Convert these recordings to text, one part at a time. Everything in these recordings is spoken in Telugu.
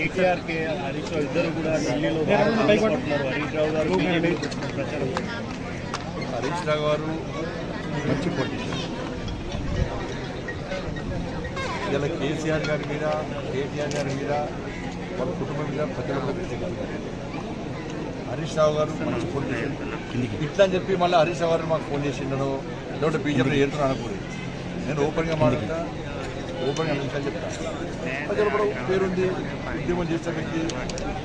కేసీఆర్ కే హరీష్ రావు ఇద్దరు కూడా ఢిల్లీలో హరీష్ రావు గారు ప్రచారం హరీష్ రావు గారు మంచి పొలిటీషియన్ ఇలా కేసీఆర్ గారి మీద కేటీఆర్ గారి మీద వాళ్ళ కుటుంబం మీద ప్రజలకు హరీష్ రావు గారు మంచి పొలిటీషియన్ ఇట్లా అని చెప్పి మళ్ళీ హరీష్ రావు గారు మాకు ఫోన్ చేసిండను లేదంటే బీజేపీ ఏడుతున్నా అనుకోలేదు నేను ఓపెన్గా మాట్లాడతా. ఓపెన్గా నిమిషాలు చెప్తాను. ప్రజలు కూడా పేరుంది ఉద్యమం చేసే వ్యక్తి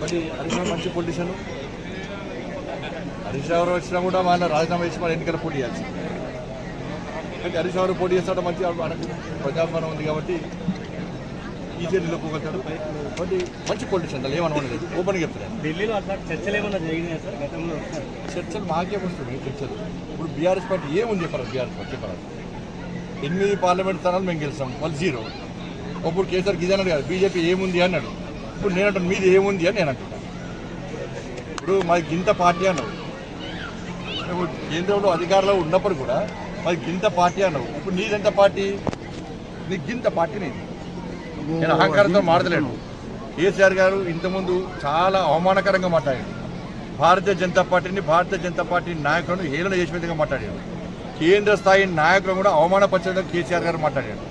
మరి హరీష్ రావు మంచి పొలిటీషియన్ హరీష్ రావు వచ్చినా కూడా మన రాజీనామా చేసి మన ఎన్నికల పోటీ చేయాల్సి కానీ హరీష్ రావు పోటీ చేస్తాడు మంచి ప్రజాపాలన ఉంది కాబట్టి ఈజీ నిలుపుకోగలుగుతాడు కాబట్టి మంచి పొలిటీషియన్ దాన్ని ఓపెన్గా చెప్తాను ఢిల్లీలో అట్లా చర్చలు ఏమన్నా జరిగినాయి సార్ గతంలో? చర్చలు మాకే వస్తున్నాయి చర్చలు. ఇప్పుడు బీఆర్ఎస్ పార్టీ ఏముంది చెప్పారు? బీఆర్ఎస్ పార్టీ చెప్పారు? ఎనిమిది పార్లమెంట్ స్థానాలు మేము గెలిచాం. వాళ్ళు జీరో. అప్పుడు కేసీఆర్ గిదే అన్నాడు బీజేపీ ఏముంది అన్నాడు. ఇప్పుడు నేను అంటాను మీది ఏముంది అని నేను అంటున్నాను ఇప్పుడు మాది గింత పార్టీ అన్నావు. నువ్వు కేంద్రంలో అధికారంలో ఉన్నప్పుడు కూడా మాది గింత పార్టీ అన్నావు. ఇప్పుడు నీదెంత పార్టీ? నీ గింత పార్టీ నీది. నేను అహంకారంతో మాడలేను కేసీఆర్ గారు ఇంతకుముందు చాలా అవమానకరంగా మాట్లాడాడు భారతీయ జనతా పార్టీని భారతీయ జనతా పార్టీ నాయకులను హేళన చేసే విధంగా మాట్లాడాడు కేంద్ర స్థాయి నాయకులను కూడా అవమానపరచడం కేసీఆర్ గారు మాట్లాడారు.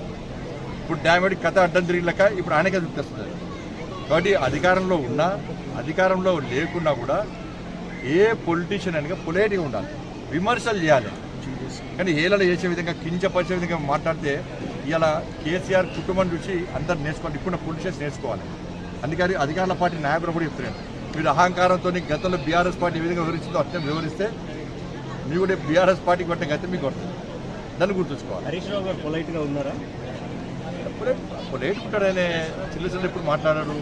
ఇప్పుడు డ్యామేడ్ కథ అడ్డం తిరిగిలక ఇప్పుడు ఆయనకే చూపిస్తుంది కాబట్టి అధికారంలో ఉన్నా అధికారంలో లేకున్నా కూడా ఏ పొలిటీషియన్ అనగా పొలైట్గా ఉండాలి. విమర్శలు చేయాలి. కానీ ఏళ్ళలో చేసే విధంగా కించపరిచే విధంగా మాట్లాడితే ఇలా కేసీఆర్ కుటుంబం చూసి అందరు నేర్చుకోవాలి. ఇప్పుడు పొలిటీషియన్స్ నేర్చుకోవాలి. అందుకని అధికారుల పార్టీ నాయకులు కూడా చెప్తున్నాను మీరు అహంకారంతో గతంలో బీఆర్ఎస్ పార్టీ ఏ విధంగా వివరించిందో అత్యంత వివరిస్తే మీ కూడా బీఆర్ఎస్ పార్టీ కొట్టే గత మీకు కొడుతుంది దాన్ని గుర్తుంచుకోవాలి. హరీష్ రావు గారు పొలైట్గా ఉన్నారా? అప్పుడే పొలైట్ ఉంటాడు ఆయన చిన్న చిన్న ఎప్పుడు మాట్లాడాడు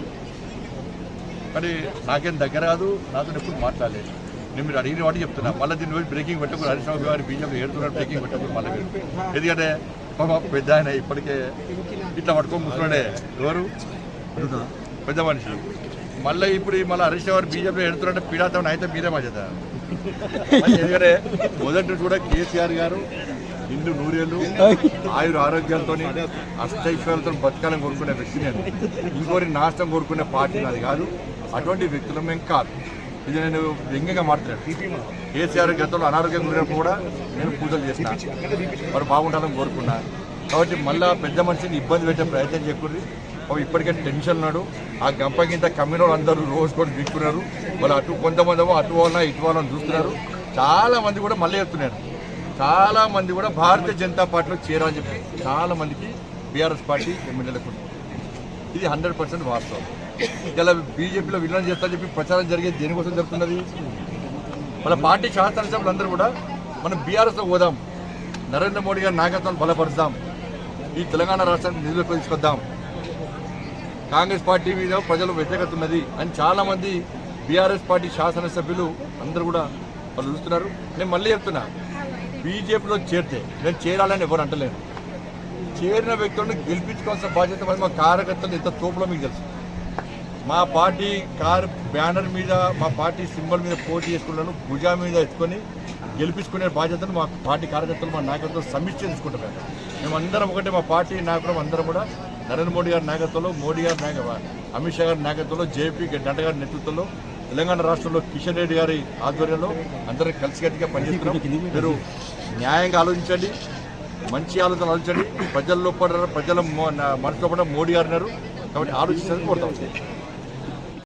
మరి నాకేం దగ్గర కాదు నాతో ఎప్పుడు మాట్లాడలేదు. నేను మీరు అడిగిన వాటి చెప్తున్నా. మళ్ళీ దీని రోజు బ్రేకింగ్ పెట్టకూడదు హరీష్ రావు గారు బీజేపీ ఏడుతున్నారు బ్రేకింగ్ పెట్టకూడదు మళ్ళీ మీరు. ఎందుకంటే పాప పెద్ద ఆయన ఇప్పటికే ఇట్లా పట్టుకొని ముసలాడే ఎవరు? పెద్ద మనిషి. మళ్ళీ ఇప్పుడు మళ్ళీ హరీష్ రావు గారు బీజేపీ ఎడుతున్నట్టే పీడాతం అయితే మీరే మధ్యత ఎందుకంటే మొదటి కూడా కేసీఆర్ గారు నిండు నూరేళ్ళు ఆయుర ఆరోగ్యంతో అష్టైశ్వర్యాలతో బతకాలని కోరుకునే వ్యక్తి నేను. ఇంకోరి నాశనం కోరుకునే పార్టీ నాది కాదు. అటువంటి వ్యక్తులు మేము కాదు. ఇది నేను వ్యంగ్యంగా మాట్లాడాను. కేసీఆర్ గతంలో అనారోగ్యం గురినప్పుడు కూడా నేను పూజలు చేసిన మరి బాగుండాలని కోరుకున్నా. కాబట్టి మళ్ళా పెద్ద మనిషిని ఇబ్బంది పెట్టే ప్రయత్నం చేయకూడదు అవి ఇప్పటికే టెన్షన్ ఉన్నాడు. ఆ గంపకింత కమ్మిన అందరూ రోజు కూడా దిక్కున్నారు వాళ్ళు అటు కొంతమంది అటు వాళ్ళ ఇటు వాళ్ళని చూస్తున్నారు. చాలా మంది కూడా మళ్ళీ చెప్తున్నారు చాలామంది కూడా భారతీయ జనతా పార్టీలో చేరాలని చెప్పి చాలామందికి బీఆర్ఎస్ పార్టీ ఎమ్మెల్యేలకు ఇది హండ్రెడ్ పర్సెంట్ వాస్తవం. ఇలా బీజేపీలో విలీనం చేస్తారని చెప్పి ప్రచారం జరిగేది దేనికోసం జరుగుతున్నది? మన పార్టీ శాసనసభ్యులు అందరూ కూడా మనం బీఆర్ఎస్లో పోదాం. నరేంద్ర మోడీ గారి నాయకత్వాన్ని బలపరుద్దాం. ఈ తెలంగాణ రాష్ట్రాన్ని నిధులు తీసుకొద్దాం. కాంగ్రెస్ పార్టీ మీద ప్రజలు వ్యతిరేకత ఉన్నది అని చాలా మంది బీఆర్ఎస్ పార్టీ శాసనసభ్యులు అందరూ కూడా వాళ్ళు చూస్తున్నారు. నేను మళ్ళీ చెప్తున్నా బీజేపీలో చేరితే నేను చేరాలని ఎవరు అంటలేను చేరిన వ్యక్తులను గెలిపించుకోవాల్సిన బాధ్యత మరి మా కార్యకర్తలు ఎంత తోపులో మీకు తెలుసు. మా పార్టీ కార్ బ్యానర్ మీద మా పార్టీ సింబల్ మీద పోటీ చేసుకున్నాను భుజా మీద ఎత్తుకొని గెలిపించుకునే బాధ్యతను మా పార్టీ కార్యకర్తలు మా నాయకత్వం సమిష్టి తీసుకుంటున్నారు మేమందరం ఒకటే మా పార్టీ నాయకులం అందరం కూడా నరేంద్ర మోడీ గారి నాయకత్వంలో మోడీ గారి నాయక అమిత్ షా గారి నాయకత్వంలో జేపీ నడ్డ గారి నేతృత్వంలో తెలంగాణ రాష్ట్రంలో కిషన్ రెడ్డి గారి ఆధ్వర్యంలో అందరం కలిసికట్టుగా పనిచేస్తున్నాం. మీరు న్యాయంగా ఆలోచించండి మంచి ఆలోచన ఆలోచించండి. ప్రజల్లో పడారు ప్రజల మో- మనసులో పడ మోడీ గారు ఉన్నారు. కాబట్టి ఆలోచించాలని కోరుతాం.